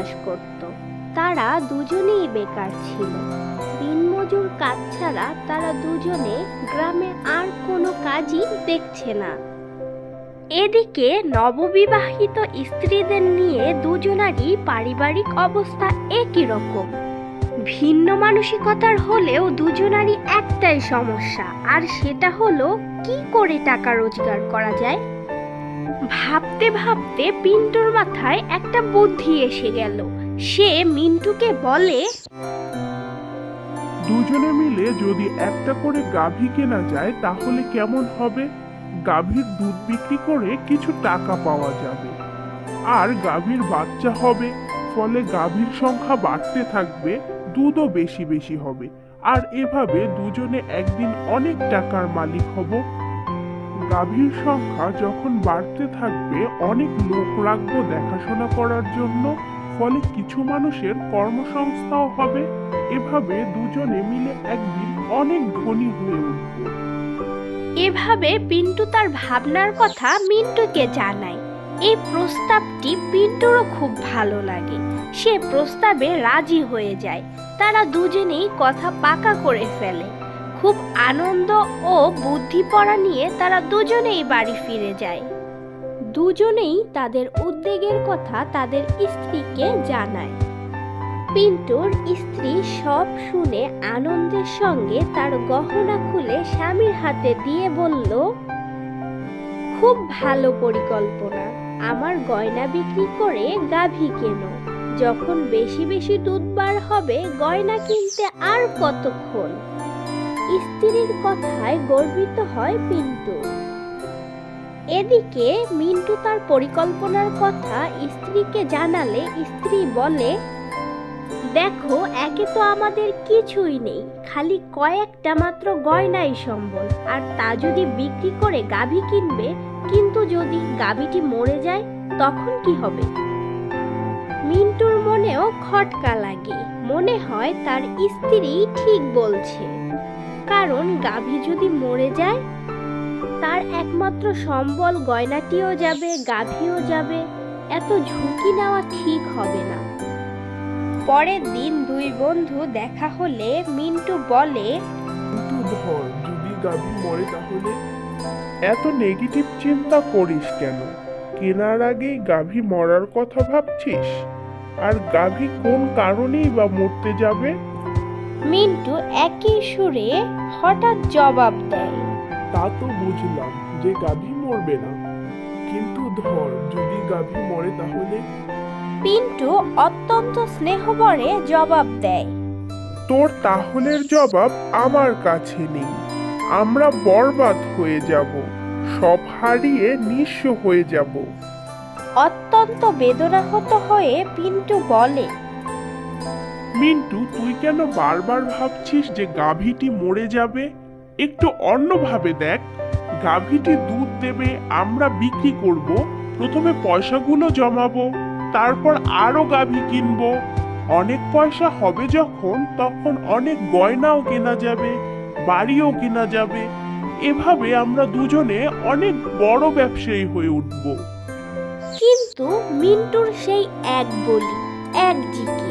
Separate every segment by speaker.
Speaker 1: বাস করত। তারা দুজনেই বেকার ছিল। দিনমজুর কাজ ছাড়া তারা দুজনে গ্রামে আর কোনো কাজই দেখছে না। এদিকে নববিবাহিত স্ত্রীদের নিয়ে দুজনারই পারিবারিক অবস্থা একই রকম। ভিন্ন মানসিকতার হলেও দুজনারই একটাই সমস্যা, আর সেটা হলো, কি করে টাকা রোজগার করা যায়? ভাবতে ভাবতে পিন্টুর মাথায় একটা বুদ্ধি এসে গেল। সে মিন্টুকে বলে,
Speaker 2: দুজনে মিলে যদি একটা করে গাভী কেনা যায়, তাহলে কেমন হবে? গাভীর দুধ বিক্রি করে কিছু টাকা পাওয়া যাবে। আর গাভীর বাচ্চা হবে, ফলে গাভীর সংখ্যা বাড়তে থাকবে, দুধও বেশি বেশি হবে। আর এভাবে দুজনে একদিন অনেক টাকার মালিক হব। গাভীর সংখ্যা যখন বাড়তে থাকবে, অনেক লোক রাখব দেখাশোনা করার জন্য, ফলে কিছু মানুষের কর্মসংস্থাও হবে। এভাবে দুজনে মিলে একদিন অনেক ধনী হয়ে উঠবো।
Speaker 1: এভাবে পিন্টু তার ভাবনার কথা মিন্টুকে জানায়। এই প্রস্তাবটি পিন্টুরও খুব ভালো লাগে। সে প্রস্তাবে রাজি হয়ে যায়। তারা দুজনেই কথা পাকা করে ফেলে। খুব আনন্দ ও বুদ্ধি পড়া নিয়ে তারা দুজনেই বাড়ি ফিরে যায়। দুজনেই তাদের উদ্বেগের কথা তাদের স্ত্রীকে জানায়। পিন্টুর স্ত্রী সব শুনে আনন্দের সঙ্গে তার গহনা খুলে স্বামীর হাতে দিয়ে বলল, খুব ভালো পরিকল্পনা। আমার গয়না বিক্রি করে গাভী কেনো। যখন বেশি বেশি দুধ বার হবে, গয়না কিনতে আর কতক্ষণ? স্ত্রীর কথায় গর্বিত হয় পিন্টু। এদিকে মিন্টু তার পরিকল্পনার কথা স্ত্রীকে জানালে স্ত্রী বলে, দেখো, একে তো আমাদের কিছুই নেই, খালি কয়েকটা মাত্র গয়নাই সম্বল, আর তা যদি বিক্রি করে গাভী কিনবে, কিন্তু যদি গাভীটি মরে যায়, তখন কি হবে? মিন্টুর মনেও খটকা লাগে। মনে হয় তার স্ত্রী ঠিক বলছে। কারণ গাভী যদি মরে যায়, তার একমাত্র সম্বল গয়নাটিও যাবে, গাভীও যাবে, এত ঝুঁকি নেওয়া ঠিক হবে না। পরের দিন দুই বন্ধু দেখা হলে মিন্টু বলে,
Speaker 2: কিন্তু ধর, যদি গাভী মরে তাহলে এত নেগেটিভ চিন্তা করিস কেন? কেনার আগেই গাভী মরার কথা ভাবছিস? আর গাভী কোন কারণেই বা মরতে যাবে?
Speaker 1: মিন্টু একই সুরে হঠাৎ জবাব দেয়।
Speaker 2: তা তো বুঝলাম যে গাভী মরবে না। কিন্তু ধর যদি গাভী মরে তাহলে?
Speaker 1: পিন্টু অত্যন্ত স্নেহভরে জবাব দেয়।
Speaker 2: তোর তাহলের জবাব আমার কাছে নেই। আমরা বরবাদ হয়ে যাব সব হারিয়ে নিঃস্ব হয়ে যাব।
Speaker 1: অত্যন্ত বেদনাহত হয়ে পিন্টু বলে
Speaker 2: মিন্টু, তুই কেন বারবার ভাবছিস যে গাভীটি মরে যাবে? একটু অন্যভাবে দেখ। গাভীটি দুধ দেবে, আমরা বিক্রি করব, প্রথমে পয়সাগুলো জমাবো, তারপর আরও গাভী কিনবো। অনেক পয়সা হবে যখন, তখন অনেক গয়নাও কেনা যাবে, বাড়িও কেনা যাবে। এভাবে আমরা দুজনে অনেক বড় ব্যবসায়ী হয়ে উঠবো।
Speaker 1: কিন্তু মিন্টুর সেই এক বলি, এক জিকির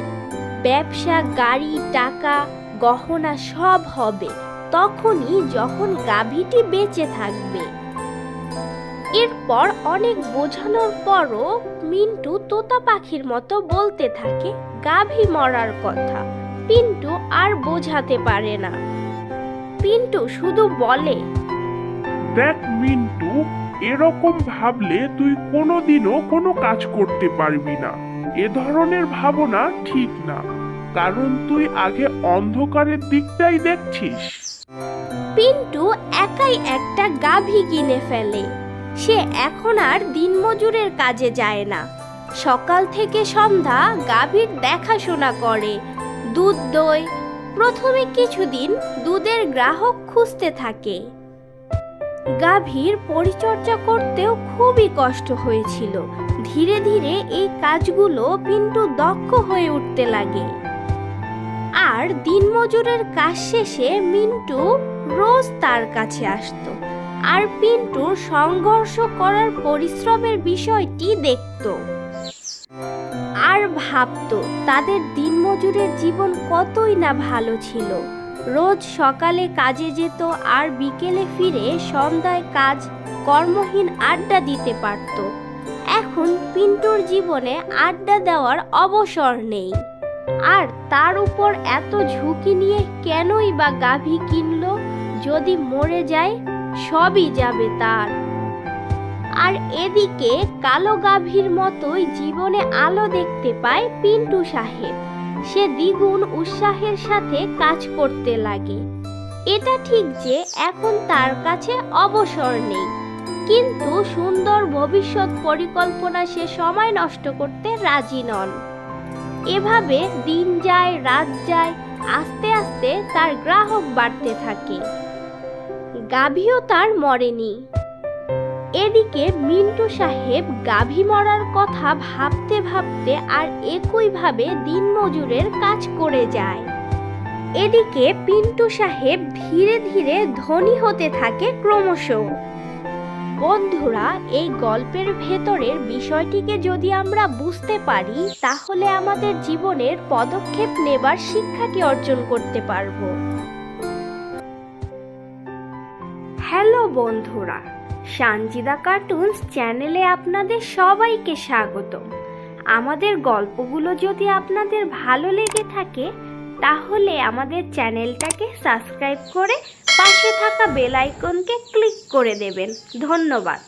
Speaker 1: ব্যবসা, গাড়ি, টাকা, গহনা সব হবে। তখনই যখন গাভীটি বেঁচে থাকবে। এরপর অনেক বোঝানোর পরও মিন্টু তোতা পাখির মতো বলতে থাকে, গাভী মরার কথা। পিন্টু আর বোঝাতে পারে না। পিন্টু শুধু বলে,
Speaker 2: দেখ মিন্টু, এরকম ভাবলে তুই কোনোদিনও কোনো কাজ করতে পারবি না। এ ধরনের ভাবনা ঠিক না। কারণ তুই আগে অন্ধকারের দিকটাই দেখছিস।
Speaker 1: পিন্টু একাই একটা গাভী কিনে ফেলে। সে এখন আর দিনমজুরের কাজে যায় না। সকাল থেকে সন্ধ্যা গাভীর দেখাশোনা করে। দুধ দই, প্রথমে কিছুদিন দুধের গ্রাহক খুঁজতে থাকে। গাভীর পরিচর্যা করতেও খুবই কষ্ট হয়েছিল। ধীরে ধীরে এই কাজগুলো পিন্টু দক্ষ হয়ে উঠতে লাগে। আর দিনমজুরের কাজ শেষে মিন্টু রোজ তার কাছে আসতো আর পিন্টুর সংঘর্ষ করার পরিশ্রমের বিষয়টি দেখত। আর ভাবতো তাদের দিনমজুরের জীবন কতই না ভালো ছিল। রোজ সকালে কাজে যেত আর বিকেলে ফিরে সন্ধ্যায় কাজ, কর্মহীন আড্ডা দিতে পারত। এখন পিন্টুর জীবনে আড্ডা দেওয়ার অবসর নেই। আর তার উপর এত ঝুঁকি নিয়ে কেনই বা গাভী কিনলো? যদি মরে যায়, সবই যাবে তার। আর এদিকে কালো গাভীর মতোই জীবনে আলো দেখতে পায় পিন্টু সাহেব। সে দ্বিগুণ উৎসাহের সাথে কাজ করতে লাগে। এটা ঠিক যে এখন তার কাছে অবসর নেই। কিন্তু সুন্দর ভবিষ্যৎ পরিকল্পনা সে সময় নষ্ট করতে রাজি নন। এভাবে দিন যায়, রাত যায়, আস্তে আস্তে তার গ্রাহক বাড়তে থাকে। গাভীও তার মরেনি। এদিকে মিন্টু সাহেব গাভী মরার কথা ভাবতে ভাবতে আর একইভাবে দিনমজুরের কাজ করে যায়। এদিকে পিন্টু সাহেব ধীরে ধীরে ধনী হতে থাকে ক্রমশ। বন্ধুরা, এই গল্পের ভেতরের বিষয়টিকে যদি আমরা বুঝতে পারি, তাহলে আমাদের জীবনের পদক্ষেপ নেবার শিক্ষাটি অর্জন করতে পারব। হ্যালো বন্ধুরা সানজিদা কার্টুনস চ্যানেলে আপনাদের সবাইকে স্বাগত। আমাদের গল্পগুলো যদি আপনাদের ভালো লেগে থাকে, তাহলে আমাদের চ্যানেলটাকে সাবস্ক্রাইব করে পাশে থাকা বেল আইকনকে ক্লিক করে দেবেন। ধন্যবাদ।